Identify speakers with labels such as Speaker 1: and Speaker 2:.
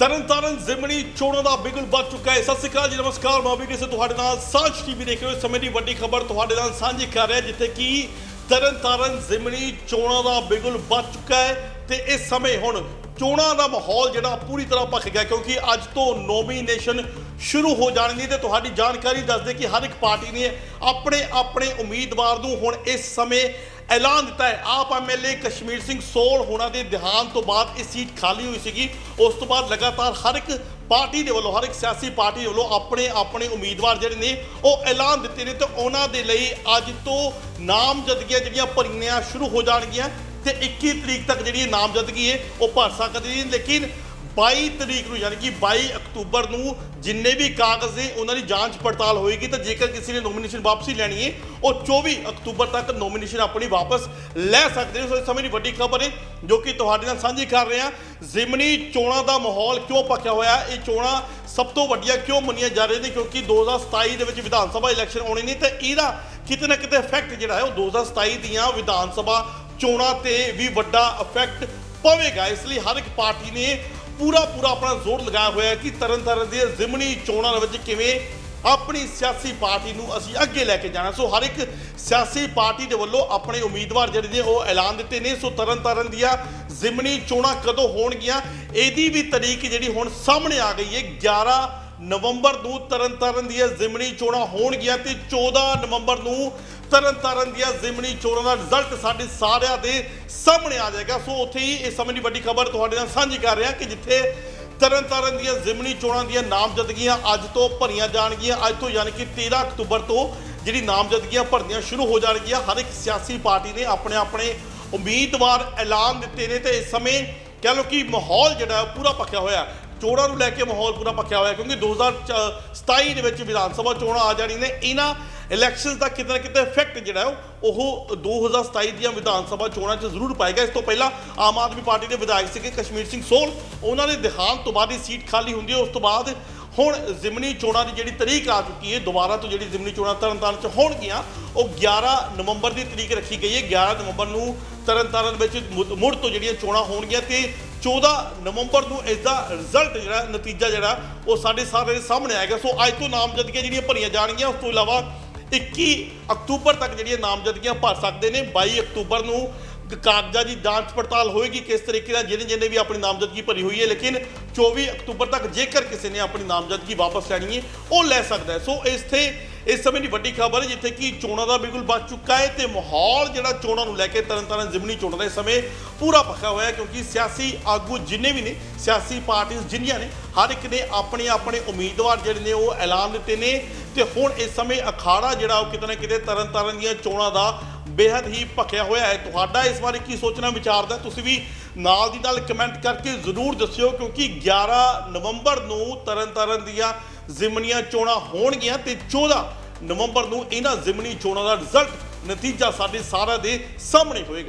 Speaker 1: ਤਰਨਤਾਰਨ ਜ਼ਿਮਨੀ ਚੋਣਾਂ ਦਾ ਬਿਗਲ ਵੱਜ ਚੁੱਕਾ ਹੈ। ਸਤਿ ਸ਼੍ਰੀ ਅਕਾਲ ਜੀ, ਨਮਸਕਾਰ। ਮੈਂ ਵੀ ਕਿਸੇ ਤੁਹਾਡੇ ਨਾਲ ਸਾਂਝ ਟੀਵੀ ਦੇਖ ਰਹੇ ਹੋ। ਇਸ ਸਮੇਂ ਦੀ ਵੱਡੀ ਖਬਰ ਤੁਹਾਡੇ ਨਾਲ ਸਾਂਝੀ ਕਰ ਰਿਹਾ, ਜਿੱਥੇ ਕਿ ਤਰਨਤਾਰਨ ਜ਼ਿਮਨੀ ਚੋਣਾਂ ਦਾ ਬਿਗਲ ਵੱਜ ਚੁੱਕਾ ਹੈ ਤੇ ਇਸ ਸਮੇਂ ਹੁਣ ਚੋਣਾਂ ਦਾ ਮਾਹੌਲ ਜਿਹੜਾ ਪੂਰੀ ਤਰ੍ਹਾਂ ਭਖ ਗਿਆ, ਕਿਉਂਕਿ ਅੱਜ ਤੋਂ ਨੋਮੀਨੇਸ਼ਨ ਸ਼ੁਰੂ ਹੋ ਜਾਣਗੇ ਤੇ ਤੁਹਾਡੀ ਜਾਣਕਾਰੀ ਦੱਸਦੇ ਕਿ ਹਰ ਇੱਕ ਪਾਰਟੀ ਨੇ ਆਪਣੇ ਆਪਣੇ ਉਮੀਦਵਾਰ ਨੂੰ ਹੁਣ ਇਸ ਸਮੇਂ ਐਲਾਨ ਦਿੱਤਾ ਹੈ। ਆਪ ਐਮਐਲਏ ਕਸ਼ਮੀਰ ਸਿੰਘ ਸੋਲ ਹੋਣਾ ਦੇ ਦੇਹਾਂਤ ਤੋਂ ਬਾਅਦ ਇਹ ਸੀਟ ਖਾਲੀ ਹੋਈ ਸੀਗੀ। ਉਸ ਤੋਂ ਬਾਅਦ ਲਗਾਤਾਰ ਹਰ ਇੱਕ ਪਾਰਟੀ ਦੇ ਵੱਲੋਂ, ਹਰ ਇੱਕ ਸਿਆਸੀ ਪਾਰਟੀ ਦੇ ਵੱਲੋਂ ਆਪਣੇ ਆਪਣੇ ਉਮੀਦਵਾਰ ਜਿਹੜੇ ਨੇ, ਉਹ ਐਲਾਨ ਦਿੱਤੇ ਨੇ ਤੇ ਉਹਨਾਂ ਦੇ ਲਈ ਅੱਜ ਤੋਂ ਨਾਮਜ਼ਦਗੀਆਂ ਜਿਹੜੀਆਂ ਭਰੀਆਂ ਸ਼ੁਰੂ ਹੋ ਜਾਣਗੀਆਂ ਤੇ 21 ਤਰੀਕ ਤੱਕ ਜਿਹੜੀ ਨਾਮਜ਼ਦਗੀ ਹੈ, ਉਹ ਭਰ ਸਕਦੀ ਹੈ। ਲੇਕਿਨ 22 ਤਰੀਕ ਨੂੰ, ਯਾਨੀ ਕਿ 22 ਅਕਤੂਬਰ ਨੂੰ ਜਿੰਨੇ ਵੀ ਕਾਗਜ਼ ਨੇ, ਉਹਨਾਂ ਦੀ ਜਾਂਚ ਪੜਤਾਲ ਹੋਏਗੀ। ਤਾਂ ਜੇਕਰ ਕਿਸੇ ਨੇ ਨੋਮੀਨੇਸ਼ਨ ਵਾਪਸੀ ਲੈਣੀ ਹੈ ਉਹ 24 ਅਕਤੂਬਰ ਤੱਕ ਨੋਮੀਨੇਸ਼ਨ ਆਪਣੀ ਵਾਪਸ ਲੈ ਸਕਦੇ ਹੋ ਸੋ ਇਸ ਸਮੇਂ ਦੀ ਵੱਡੀ ਖਬਰ ਹੈ ਜੋ ਕਿ ਤੁਹਾਡੇ ਨਾਲ ਸਾਂਝੀ ਕਰ ਰਹੇ। ਹਾਂ ਜ਼ਿਮਨੀ ਚੋਣਾਂ ਦਾ ਮਾਹੌਲ ਕਿਉਂ ਪੱਕਿਆ ਹੋਇਆ? ਇਹ ਚੋਣਾਂ ਸਭ ਤੋਂ ਵੱਡੀਆਂ ਕਿਉਂ ਮੰਨੀਆਂ ਜਾ ਰਹੀਆਂ ਨੇ? ਕਿਉਂਕਿ 2027 ਦੇ ਵਿੱਚ ਵਿਧਾਨ ਸਭਾ ਇਲੈਕਸ਼ਨ ਆਉਣੇ ਨੇ ਤੇ ਇਹਦਾ ਕਿਤੇ ਨਾ ਕਿਤੇ ਇਫੈਕਟ ਜਿਹੜਾ ਹੈ, ਉਹ 2027 ਦੀਆਂ ਵਿਧਾਨ ਸਭਾ ਚੋਣਾਂ ਤੇ ਵੀ ਵੱਡਾ ਇਫੈਕਟ ਪਵੇਗਾ। ਇਸ ਲਈ ਹਰ ਇੱਕ ਪਾਰਟੀ ਨੇ ਪੂਰਾ ਪੂਰਾ ਆਪਣਾ ਜ਼ੋਰ ਲਗਾਇਆ ਹੋਇਆ ਕਿ ਤਰਨ ਤਾਰਨ ਦੀਆਂ ਚੋਣਾਂ ਦੇ ਵਿੱਚ ਕਿਵੇਂ ਆਪਣੀ ਸਿਆਸੀ ਪਾਰਟੀ ਨੂੰ ਅਸੀਂ ਅੱਗੇ ਲੈ ਕੇ ਜਾਣਾ। ਸੋ ਹਰ ਇੱਕ ਸਿਆਸੀ ਪਾਰਟੀ ਦੇ ਵੱਲੋਂ ਆਪਣੇ ਉਮੀਦਵਾਰ ਜਿਹੜੇ ਨੇ ਉਹ ਐਲਾਨ ਦਿੱਤੇ ਨੇ। ਸੋ ਤਰਨਤਾਰਨ ਦੀਆਂ ਜ਼ਿਮਨੀ ਚੋਣਾਂ ਕਦੋਂ ਹੋਣਗੀਆਂ, ਇਹਦੀ ਵੀ ਤਰੀਕ ਜਿਹੜੀ ਹੁਣ ਸਾਹਮਣੇ ਆ ਗਈ ਹੈ। 11 ਨਵੰਬਰ ਨੂੰ ਤਰਨਤਾਰਨ ਦੀਆਂ ਜ਼ਿਮਨੀ ਚੋਣਾਂ ਹੋਣਗੀਆਂ ਤੇ 14 ਨਵੰਬਰ ਨੂੰ ਤਰਨ ਤਾਰਨ ਦੀਆਂ ਜ਼ਿਮਨੀ ਚੋਣਾਂ ਦਾ ਰਿਜ਼ਲਟ ਸਾਡੇ ਸਾਰਿਆਂ ਦੇ ਸਾਹਮਣੇ ਆ ਜਾਏਗਾ। ਸੋ ਉੱਥੇ ਹੀ ਇਸ ਸਮੇਂ ਦੀ ਵੱਡੀ ਖਬਰ ਤੁਹਾਡੇ ਨਾਲ ਸਾਂਝੀ ਕਰ ਰਿਹਾ ਕਿ ਜਿੱਥੇ ਤਰਨ ਤਾਰਨ ਦੀਆਂ ਜ਼ਿਮਨੀ ਚੋਣਾਂ ਦੀਆਂ ਨਾਮਜ਼ਦਗੀਆਂ ਅੱਜ ਤੋਂ ਭਰੀਆਂ ਜਾਣਗੀਆਂ, ਅੱਜ ਤੋਂ ਯਾਨੀ ਕਿ 13 ਅਕਤੂਬਰ ਤੋਂ ਜਿਹੜੀ ਨਾਮਜ਼ਦਗੀਆਂ ਭਰਨੀਆਂ ਸ਼ੁਰੂ ਹੋ ਜਾਣਗੀਆਂ। ਹਰ ਇੱਕ ਸਿਆਸੀ ਪਾਰਟੀ ਨੇ ਆਪਣੇ ਆਪਣੇ ਉਮੀਦਵਾਰ ਐਲਾਨ ਦਿੱਤੇ ਨੇ ਤੇ ਇਸ ਸਮੇਂ ਕਹਿ ਲਓ ਕਿ ਮਾਹੌਲ ਜਿਹੜਾ ਪੂਰਾ ਪੱਕਿਆ ਹੋਇਆ ਚੋਣਾਂ ਨੂੰ ਲੈ ਕੇ ਮਾਹੌਲ ਪੂਰਾ ਪੱਕਿਆ ਹੋਇਆ ਹੈ ਕਿਉਂਕਿ 2027 ਦੇ ਵਿੱਚ ਵਿਧਾਨ ਸਭਾ ਚੋਣਾਂ ਆ ਜਾਣੀ ਨੇ, ਇਹਨਾਂ ਇਲੈਕਸ਼ਨਸ ਦਾ ਕਿਤੇ ਨਾ ਕਿਤੇ ਇਫੈਕਟ ਜਿਹੜਾ ਹੈ, ਉਹ 2027 ਦੀਆਂ ਵਿਧਾਨ ਸਭਾ ਚੋਣਾਂ 'ਚ ਜ਼ਰੂਰ ਪਾਏਗਾ ਇਸ ਤੋਂ ਪਹਿਲਾਂ ਆਮ ਆਦਮੀ ਪਾਰਟੀ ਦੇ ਵਿਧਾਇਕ ਸੀਗੇ ਕਸ਼ਮੀਰ ਸਿੰਘ ਸੋਲ, ਉਹਨਾਂ ਦੇ ਦੇਹਾਂਤ ਤੋਂ ਬਾਅਦ ਇਹ ਸੀਟ ਖਾਲੀ ਹੁੰਦੀ ਹੈ। ਉਸ ਤੋਂ ਬਾਅਦ ਹੁਣ ਜ਼ਿਮਨੀ ਚੋਣਾਂ ਦੀ ਜਿਹੜੀ ਤਰੀਕ ਆ ਚੁੱਕੀ ਹੈ, ਦੁਬਾਰਾ ਤੋਂ ਜਿਹੜੀ ਜ਼ਿਮਨੀ ਚੋਣਾਂ ਤਰਨਤਾਰਨ 'ਚ ਹੋਣਗੀਆਂ, ਉਹ 11 ਨਵੰਬਰ ਦੀ ਤਰੀਕ ਰੱਖੀ ਗਈ ਹੈ। 11 ਨਵੰਬਰ ਨੂੰ ਤਰਨਤਾਰਨ ਵਿੱਚ ਮੁੜ- ਮੁੜ ਤੋਂ ਜਿਹੜੀਆਂ ਚੋਣਾਂ ਹੋਣਗੀਆਂ ਤੇ 14 ਨਵੰਬਰ ਨੂੰ ਇਸ ਦਾ ਰਿਜ਼ਲਟ ਜਿਹੜਾ, ਨਤੀਜਾ ਜਿਹੜਾ, ਉਹ ਸਾਡੇ ਸਾਰੇ ਦੇ ਸਾਹਮਣੇ ਆਏਗਾ ਸੋ ਅੱਜ ਤੋਂ ਨਾਮਜ਼ਦਗੀਆਂ ਜਿਹੜੀਆਂ ਭਰੀਆਂ ਜਾਣਗੀਆਂ, ਉਸ ਤੋਂ ਇਲਾਵਾ 21 ਅਕਤੂਬਰ ਤੱਕ ਜਿਹੜੀਆਂ ਨਾਮਜ਼ਦਗੀਆਂ ਭਰ ਸਕਦੇ ਨੇ 22 ਅਕਤੂਬਰ ਨੂੰ ਕ- ਕਾਗਜ਼ਾਂ ਦੀ ਜਾਂਚ ਪੜਤਾਲ ਹੋਏਗੀ ਕਿਸ ਤਰੀਕੇ ਨਾਲ, ਜਿਹਨੇ ਜਿਹਨੇ ਵੀ ਆਪਣੀ ਨਾਮਜ਼ਦਗੀ ਭਰੀ ਹੋਈ ਹੈ। ਲੇਕਿਨ 24 ਅਕਤੂਬਰ ਤੱਕ ਜੇਕਰ ਕਿਸੇ ਨੇ ਆਪਣੀ ਨਾਮਜ਼ਦਗੀ ਵਾਪਸ ਲੈਣੀ ਹੈ, ਉਹ ਲੈ ਸਕਦਾ ਹੈ। ਸੋ ਇੱਥੇ ਇਸ ਸਮੇਂ ਦੀ ਵੱਡੀ ਖਬਰ ਹੈ ਜਿੱਥੇ ਕਿ ਚੋਣਾਂ ਦਾ ਬਿਲਕੁਲ ਬਚ ਚੁੱਕਾ ਹੈ ਤੇ ਮਾਹੌਲ ਜਿਹੜਾ ਚੋਣਾਂ ਨੂੰ ਲੈ ਕੇ ਤਰਨਤਾਰਨ ਜ਼ਿਮਨੀ ਚੋਣਾਂ ਦੇ ਸਮੇਂ ਪੂਰਾ ਪੱਕਾ ਹੋਇਆ ਕਿਉਂਕਿ ਸਿਆਸੀ ਆਗੂ ਜਿੰਨੇ ਵੀ ਨੇ, ਸਿਆਸੀ ਪਾਰਟੀਆਂ ਜਿੰਨੀਆਂ ਨੇ, ਹਰ ਇੱਕ ਨੇ ਆਪਣੇ ਆਪਣੇ ਉਮੀਦਵਾਰ ਜਿਹੜੇ ਨੇ ਉਹ ਐਲਾਨ ਦਿੱਤੇ ਨੇ ਤੇ ਹੁਣ ਇਸ ਸਮੇਂ ਅਖਾੜਾ ਜਿਹੜਾ ਉਹ ਕਿਤੇ ਨਾ ਕਿਤੇ ਤਰਨਤਾਰਨ ਦੀਆਂ ਚੋਣਾਂ ਦਾ ਬੇहद ਹੀ ਭਖਿਆ ਹੋਇਆ ਹੈ। ਤੁਹਾਡਾ ਇਸ ਬਾਰੇ ਕੀ ਸੋਚਣਾ ਵਿਚਾਰਦਾ ਤੁਸੀਂ ਵੀ ਨਾਲ ਦੀ ਨਾਲ ਕਮੈਂਟ ਕਰਕੇ ਜ਼ਰੂਰ ਦੱਸਿਓ, ਕਿਉਂਕਿ 11 ਨਵੰਬਰ ਨੂੰ ਤਰਨਤਾਰਨ ਦੀਆਂ ਜ਼ਿਮਨੀਆਂ ਚੋਣਾਂ ਹੋਣਗੀਆਂ ਤੇ 14 ਨਵੰਬਰ ਨੂੰ ਇਹਨਾਂ ਜ਼ਿਮਨੀ ਚੋਣਾਂ ਦਾ ਰਿਜ਼ਲਟ ਨਤੀਜਾ ਸਾਡੇ ਸਾਰਿਆਂ ਦੇ ਸਾਹਮਣੇ ਹੋਏਗਾ।